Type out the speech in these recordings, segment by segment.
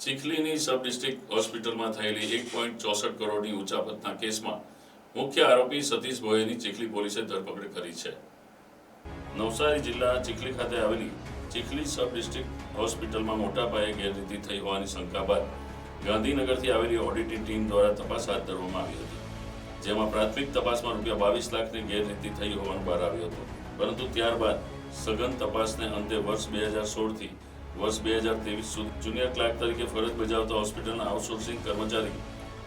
ચીખલીની sub district હોસ્પિટલમાં થયેલી એક પોઈન્ટ ચોસઠ કરોડની ઉચાપતના કેસમાં મુખ્ય આરોપી સતીશ ભોયેની ચીખલી પોલીસે ધરપકડ કરી છે. નવસારી જિલ્લા ચીખલી ખાતે આવેલી ચીખલી સબ ડિસ્ટ્રિક્ટ હોસ્પિટલમાં મોટા પાયે ગેરરીતિ થઈ હોવાની શંકા બાદ ગાંધીનગરથી આવેલી ઓડિટિંગ ટીમ દ્વારા તપાસ હાથ ધરવામાં આવી હતી, જેમાં પ્રાથમિક તપાસમાં રૂપિયા બાવીસ લાખની ગેરરીતિ થઈ હોવાનું બહાર આવ્યું હતું. પરંતુ ત્યારબાદ સઘન તપાસને અંતે વર્ષ બે હજાર સોળથી વર્ષ બે હજાર ત્રેવીસ સુધી જુનિયર ક્લાર્ક તરીકે ફરજ બજાવતા હોસ્પિટલના આઉટસોર્સિંગ કર્મચારી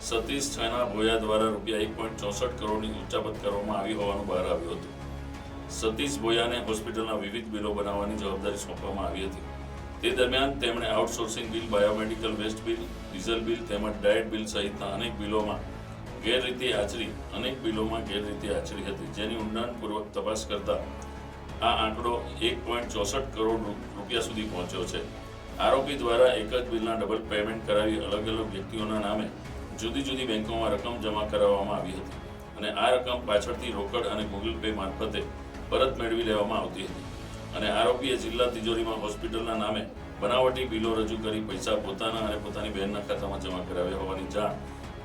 સતીશ છાના ભોયા દ્વારા રૂપિયા એક પોઈન્ટ ચોસઠ કરોડની ઉચ્ચાપત કરવામાં આવી હોવાનું બહાર આવ્યું હતું. સતીશ ભોયાને હોસ્પિટલના વિવિધ બિલો બનાવવાની જવાબદારી સોંપવામાં આવી હતી. તે દરમિયાન તેમણે outsourcing bill, biomedical waste bill, diesel bill તેમજ ડાયટ બિલ સહિતના અનેક બિલોમાં ગેરરીતિ આચરી અનેક બિલોમાં ગેરરીતિ આચરી હતી, જેની ઊંડાણપૂર્વક તપાસ કરતા આ આંકડો એક પોઈન્ટ ચોસઠ કરોડ રૂપિયા સુધી પહોંચ્યો છે. આરોપી દ્વારા એક જ બિલના ડબલ પેમેન્ટ કરાવી અલગ અલગ વ્યક્તિઓના નામે જુદી જુદી બેંકોમાં રકમ જમા કરાવવામાં આવી હતી અને આ રકમ પાછળથી રોકડ અને ગૂગલ પે મારફતે પરત મેળવી લેવામાં આવતી હતી. અને આરોપીએ જિલ્લા તિજોરીમાં હોસ્પિટલના નામે બનાવટી બિલો રજૂ કરી પૈસા પોતાના અને પોતાની બહેનના ખાતામાં જમા કરાવ્યા હોવાની જાણ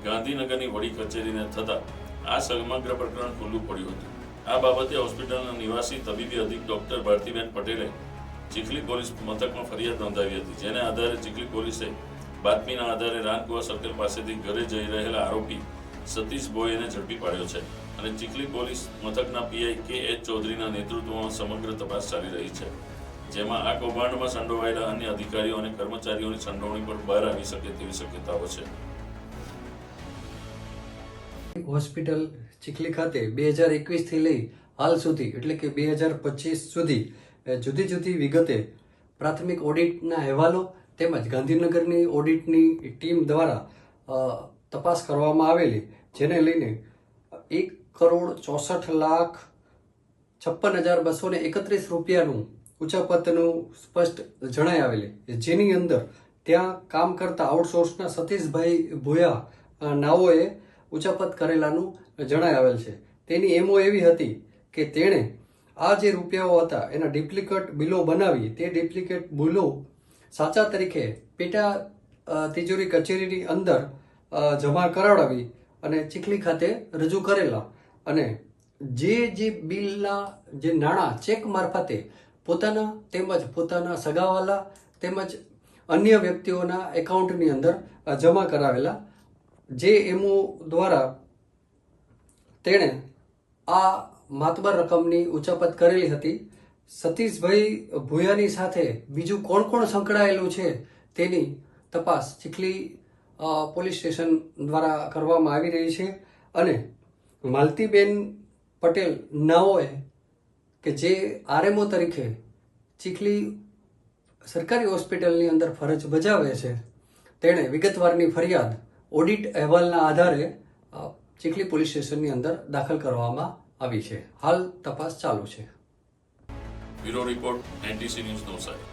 ગાંધીનગરની વડી કચેરીને થતાં આ સમગ્ર પ્રકરણ ખુલ્લું પડ્યું હતું. આ બાબતે હોસ્પિટલના નિવાસી તબીબી અધિક ડોક્ટર ભારતીબેન પટેલે ચીખલી પોલીસ મથકમાં ફરિયાદ નોંધાવી હતી, જેને આધારે ચીખલી પોલીસે બાતમીના આધારે રાનકુવા સર્કલ પાસેથી ઘરે જઈ રહેલા આરોપી સતીશ બોયને ઝડપી પાડ્યો છે અને ચીખલી પોલીસ મથકના પીઆઈ કે એચ ચૌધરીના નેતૃત્વમાં સમગ્ર તપાસ ચાલી રહી છે, જેમાં આ કૌભાંડમાં સંડોવાયેલા અન્ય અધિકારીઓ અને કર્મચારીઓની સંડોવણી પણ બહાર આવી શકે તેવી શક્યતાઓ છે. હોસ્પિટલ ચીખલી ખાતે બે હજાર એકવીસથી લઈ હાલ સુધી, એટલે કે બે હજાર પચીસ સુધી જુદી જુદી વિગતે પ્રાથમિક ઓડિટના અહેવાલો તેમજ ગાંધીનગરની ઓડિટની ટીમ દ્વારા તપાસ કરવામાં આવેલી, જેને લઈને એક કરોડ ચોસઠ લાખ છપ્પન હજાર બસો ને એકત્રીસ રૂપિયાનું ઉચાપતનું સ્પષ્ટ જણાઈ આવેલી જેની અંદર ત્યાં કામ કરતા આઉટસોર્સના સતીશભાઈ ભોયા નાઓએ ઉચાપત કરેલાનું જણાઈ આવેલ છે. તેની એમઓ એવી હતી કે તેણે આ જે રૂપિયાઓ હતા, એના ડુપ્લિકેટ બિલો બનાવી, તે ડુપ્લિકેટ બિલો સાચા તરીકે પેટા તિજોરી કચેરીની અંદર જમા કરાવડાવી અને ચીખલી ખાતે રજૂ કરેલા. અને જે જે બિલના જે નાણાં ચેક મારફતે પોતાના તેમજ પોતાના સગાવાલા તેમજ અન્ય વ્યક્તિઓના એકાઉન્ટની અંદર જમા કરાવેલા જે એમઓ દ્વારા તેણે આ માતબર રકમની ઉચાપત કરેલી હતી. સતીશભાઈ ભૂયાની સાથે બીજું કોણ કોણ સંકળાયેલું છે તેની તપાસ ચીખલી પોલીસ સ્ટેશન દ્વારા કરવામાં આવી રહી છે અને માલતીબેન પટેલ નાઓએ કે જે આરએમઓ તરીકે ચીખલી સરકારી હોસ્પિટલની અંદર ફરજ બજાવે છે, તેણે વિગતવારની ફરિયાદ ઓડિટ અહેવાલના આધારે ચીખલી પોલીસ સ્ટેશનની અંદર દાખલ કરવામાં આવી છે. હાલ તપાસ ચાલુ છે. Bureau report, NTC news Navsari.